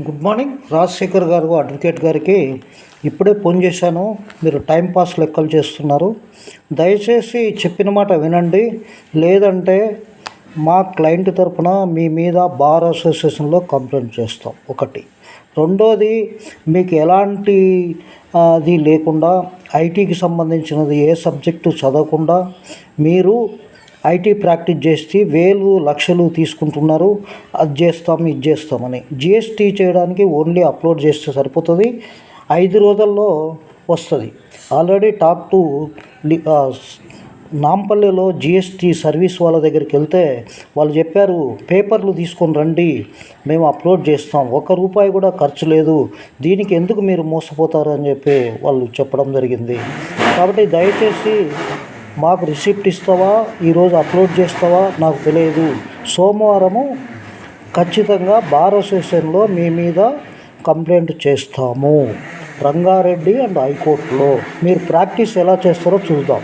Good morning. Rajasekhar గారు advocate గారికి ఇప్పుడే ఫోన్ చేశాను. మీరు టైం పాస్ లెక్కలు చేస్తున్నారు. దయచేసి చెప్పిన మాట వినండి. లేదంటే మా క్లయింట్ తరపున మీ మీద బార్ అసోసియేషన్లో కంప్లైంట్ చేస్తాం. ఒకటి. రెండోది మీకు ఎలాంటి అది లేకుండా ఐటీకి సంబంధించినది ఏ సబ్జెక్టు చదవకుండా మీరు ఐటీ ప్రాక్టీస్ చేస్తే వేలు లక్షలు తీసుకుంటున్నారు. అది చేస్తాం ఇది చేస్తామని. జిఎస్టీ చేయడానికి ఓన్లీ అప్లోడ్ చేస్తే సరిపోతుంది. ఐదు రోజుల్లో వస్తుంది. ఆల్రెడీ టాప్ టు నాంపల్లిలో జిఎస్టీ సర్వీస్ వాళ్ళ దగ్గరికి వెళ్తే వాళ్ళు చెప్పారు పేపర్లు తీసుకొని రండి మేము అప్లోడ్ చేస్తాం. ఒక్క రూపాయి కూడా ఖర్చు లేదు. దీనికి ఎందుకు మీరు మోసపోతారు? అని చెప్పి వాళ్ళు చెప్పడం జరిగింది. కాబట్టి దయచేసి మాకు రిసిప్ట్ ఇస్తావా? ఈరోజు అప్లోడ్ చేస్తావా? నాకు తెలియదు. సోమవారము ఖచ్చితంగా బార్ అసోసియేషన్లో మీ మీద కంప్లైంట్ చేస్తాము. రంగారెడ్డి అండ్ హైకోర్టులో. మీరు ప్రాక్టీస్ ఎలా చేస్తారో చూద్దాం.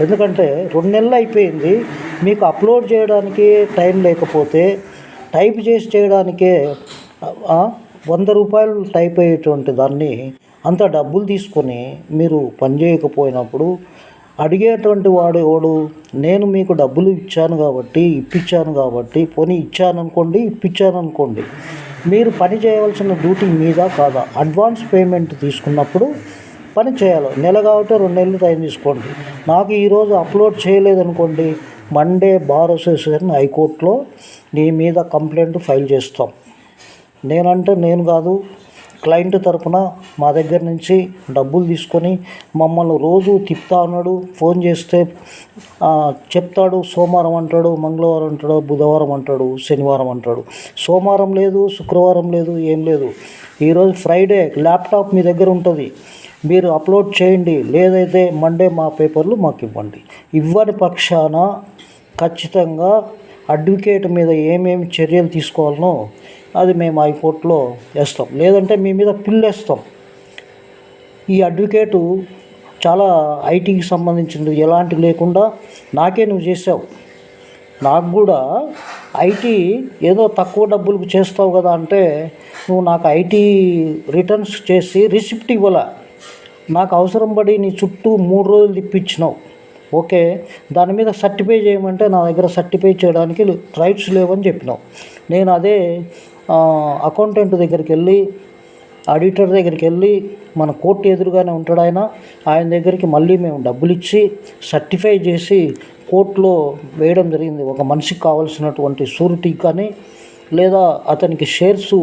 ఎందుకంటే రెండు నెలలు అయిపోయింది. మీకు అప్లోడ్ చేయడానికి టైం లేకపోతే టైప్ చేసి చేయడానికే వంద రూపాయలు టైప్ అయ్యేటువంటి దాన్ని అంత డబ్బులు తీసుకొని మీరు పని చేయకపోయినప్పుడు అడిగేటువంటి వాడు ఎవడు? నేను మీకు డబ్బులు ఇచ్చాను కాబట్టి ఇప్పించాను కాబట్టి పోనీ ఇచ్చాను అనుకోండి ఇప్పించాను అనుకోండి మీరు పని చేయవలసిన డ్యూటీ మీద కాదా? అడ్వాన్స్ పేమెంట్ తీసుకున్నప్పుడు పని చేయాలి. నెల కాబట్టి రెండు నెలలు టైం తీసుకోండి. నాకు ఈరోజు అప్లోడ్ చేయలేదనుకోండి మండే బార్ అసోసియేషన్ హైకోర్టులో నీ మీద కంప్లైంట్ ఫైల్ చేస్తాం. నేనంటే నేను కాదు క్లయింట్ తరపున మా దగ్గర నుంచి డబ్బులు తీసుకొని మమ్మల్ని రోజు తిప్పుతా ఉన్నాడు. ఫోన్ చేస్తే చెప్తాడు సోమవారం అంటాడు మంగళవారం అంటాడు బుధవారం అంటాడు శనివారం అంటాడు. సోమవారం లేదు శుక్రవారం లేదు ఏం లేదు. ఈరోజు ఫ్రైడే ల్యాప్టాప్ మీ దగ్గర ఉంటుంది. మీరు అప్లోడ్ చేయండి. లేదైతే మండే మా పేపర్లు మాకు ఇవ్వండి. ఇవ్వని పక్షాన ఖచ్చితంగా అడ్వకేట్ మీద ఏమేమి చర్యలు తీసుకోవాలనో అది మేము హైకోర్టులో వేస్తాం. లేదంటే మీ మీద పిల్లేస్తాం. ఈ అడ్వకేటు చాలా ఐటీకి సంబంధించినది ఎలాంటి లేకుండా నాకే నువ్వు చేసావు నాకు కూడా ఐటీ ఏదో తక్కువ డబ్బులకు చేస్తావు కదా అంటే నువ్వు నాకు ఐటీ రిటర్న్స్ చేసి రిసిప్ట్ ఇవ్వాల. నాకు అవసరం పడి నీ చుట్టూ మూడు రోజులు తిప్పించినావు. ఓకే. దాని మీద సర్టిఫై చేయమంటే నా దగ్గర సర్టిఫై చేయడానికి రైట్స్ లేవని చెప్పినావు. నేను అదే అకౌంటెంట్ దగ్గరికి వెళ్ళి ఆడిటర్ దగ్గరికి వెళ్ళి మన కోర్టు ఎదురుగానే ఉంటాడు ఆయన. ఆయన దగ్గరికి మళ్ళీ మేము డబ్బులు ఇచ్చి సర్టిఫై చేసి కోర్టులో వేయడం జరిగింది. ఒక మనిషికి కావాల్సినటువంటి షూరిటీ కానీ లేదా అతనికి షేర్స్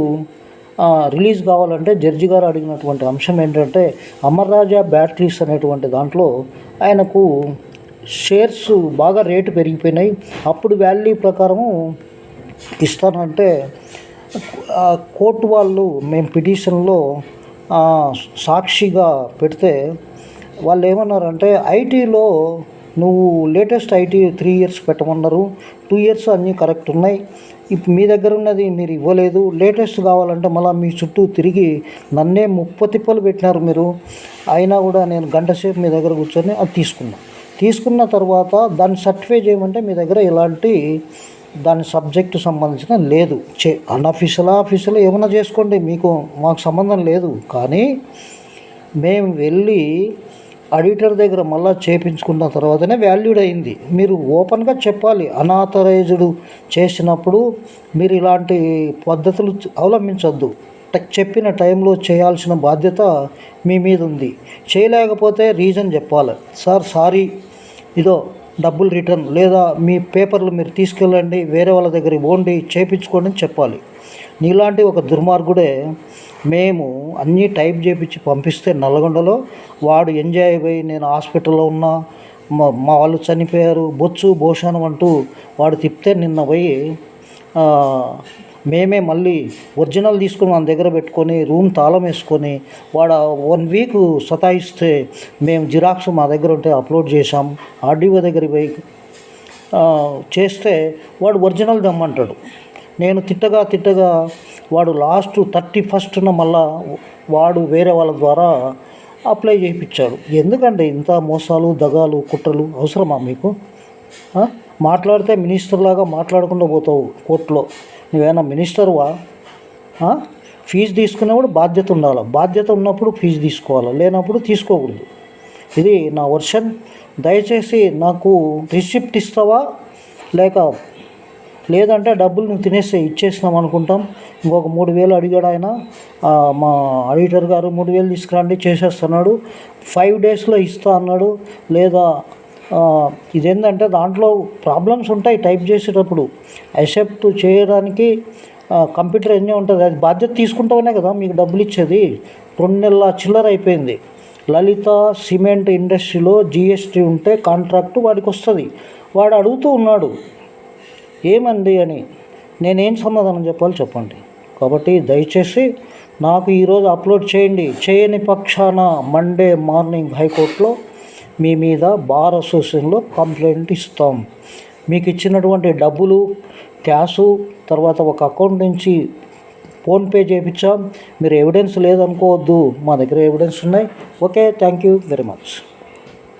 రిలీజ్ కావాలంటే జడ్జి గారు అడిగినటువంటి అంశం ఏంటంటే అమర్రాజా బ్యాటరీస్ అనేటువంటి దాంట్లో ఆయనకు షేర్స్ బాగా రేటు పెరిగిపోయినాయి. అప్పుడు వాల్యూ ప్రకారము ఇస్తానంటే కోర్టు వాళ్ళు మేము పిటిషన్లో సాక్షిగా పెడితే వాళ్ళు ఏమన్నారంటే ఐటీలో నువ్వు లేటెస్ట్ ఐటీ త్రీ ఇయర్స్ పెట్టమన్నారు టూ ఇయర్స్ అన్నీ కరెక్ట్ ఉన్నాయి ఇప్పుడు మీ దగ్గర ఉన్నది మీరు ఇవ్వలేదు లేటెస్ట్ కావాలంటే మళ్ళీ మీ చుట్టూ తిరిగి నన్నే ముప్ప తిప్పలు పెట్టినారు మీరు అయినా కూడా నేను గంట సేపు మీ దగ్గర కూర్చొని అది తీసుకున్నాను తీసుకున్న తర్వాత దాన్ని సర్టిఫై చేయమంటే మీ దగ్గర ఎలాంటి దాని సబ్జెక్టు సంబంధించిన లేదు. చే అన్అఫీషియల్ ఆఫీషియల్ ఏమైనా చేసుకోండి. మీకు మాకు సంబంధం లేదు. కానీ మేము వెళ్ళి ఆడిటర్ దగ్గర మళ్ళా చేపించుకున్న తర్వాతనే వాల్యూడ్ అయింది. మీరు ఓపెన్గా చెప్పాలి. అనాథరైజ్డ్ చేసినప్పుడు మీరు ఇలాంటి పద్ధతులు అవలంబించొద్దు. చెప్పిన టైంలో చేయాల్సిన బాధ్యత మీ మీద ఉంది. చేయలేకపోతే రీజన్ చెప్పాలి. సార్ సారీ ఇదో డబ్బులు రిటర్న్ లేదా మీ పేపర్లు మీరు తీసుకెళ్ళండి వేరే వాళ్ళ దగ్గరికి పోండి చేపించుకోండి అని చెప్పాలి. నీలాంటి ఒక దుర్మార్గుడే మేము అన్నీ టైప్ చేపించి పంపిస్తే నల్గొండలో వాడు ఎంజాయ్ అయిపోయి నేను హాస్పిటల్లో ఉన్నా మా మా వాళ్ళు చనిపోయారు బొచ్చు భోషణం అంటూ వాడు తిప్పితే నిన్న పోయి మేమే మళ్ళీ ఒరిజినల్ తీసుకుని మన దగ్గర పెట్టుకొని రూమ్ తాళం వేసుకొని వాడు వన్ వీక్ సతాయిస్తే మేము జిరాక్స్ మా దగ్గర ఉంటే అప్లోడ్ చేసాం ఆర్డీఓ దగ్గర పోయి చేస్తే వాడు ఒరిజినల్ దమ్మంటాడు. నేను తిట్టగా తిట్టగా వాడు లాస్ట్ థర్టీ ఫస్ట్న మళ్ళా వాడు వేరే వాళ్ళ ద్వారా అప్లై చేయించాడు. ఎందుకంటే ఇంత మోసాలు దగాలు కుట్రలు అవసరమా మీకు? మాట్లాడితే మినిస్టర్ లాగా మాట్లాడకుండా పోతావు కోర్టులో. నువ్వేనా మినిస్టర్వా? ఫీజు తీసుకునేప్పుడు బాధ్యత ఉండాలి? బాధ్యత ఉన్నప్పుడు ఫీజు తీసుకోవాలి? లేనప్పుడు తీసుకోకూడదు. ఇది నా వర్షన్. దయచేసి నాకు రిసిప్ట్ ఇస్తావా? లేక లేదంటే డబ్బులు నువ్వు తినేస్తే ఇచ్చేసినాం అనుకుంటాం. ఇంకొక మూడు వేలు అడిగాడు ఆయన. మా ఆడిటర్ గారు మూడు వేలు తీసుకురండి చేసేస్తున్నాడు. ఫైవ్ డేస్లో ఇస్తా అన్నాడు. లేదా ఇదేంటంటే దాంట్లో ప్రాబ్లమ్స్ ఉంటాయి టైప్ చేసేటప్పుడు. అసెప్ట్ చేయడానికి కంప్యూటర్ ఎన్ని ఉంటుంది. అది బాధ్యత తీసుకుంటామనే కదా మీకు డబ్బులు ఇచ్చేది. రెండు నెలల చిల్లర అయిపోయింది. లలిత సిమెంట్ ఇండస్ట్రీలో జిఎస్టీ ఉంటే కాంట్రాక్ట్ వాడికి వస్తుంది. వాడు అడుగుతూ ఉన్నాడు ఏమండి అని? నేనేం సమాధానం చెప్పాలి చెప్పండి. కాబట్టి దయచేసి నాకు ఈరోజు అప్లోడ్ చేయండి. చేయని పక్షాన మండే మార్నింగ్ హైకోర్టులో మీ మీద బార్ అసోసియేషన్లో కంప్లైంట్ ఇస్తాం. మీకు ఇచ్చినటువంటి డబ్బులు క్యాషు తర్వాత ఒక అకౌంట్ నుంచి ఫోన్పే చేయించాం. మీరు ఎవిడెన్స్ లేదనుకోవద్దు. మా దగ్గర ఎవిడెన్స్ ఉన్నాయి. Okay thank you very much.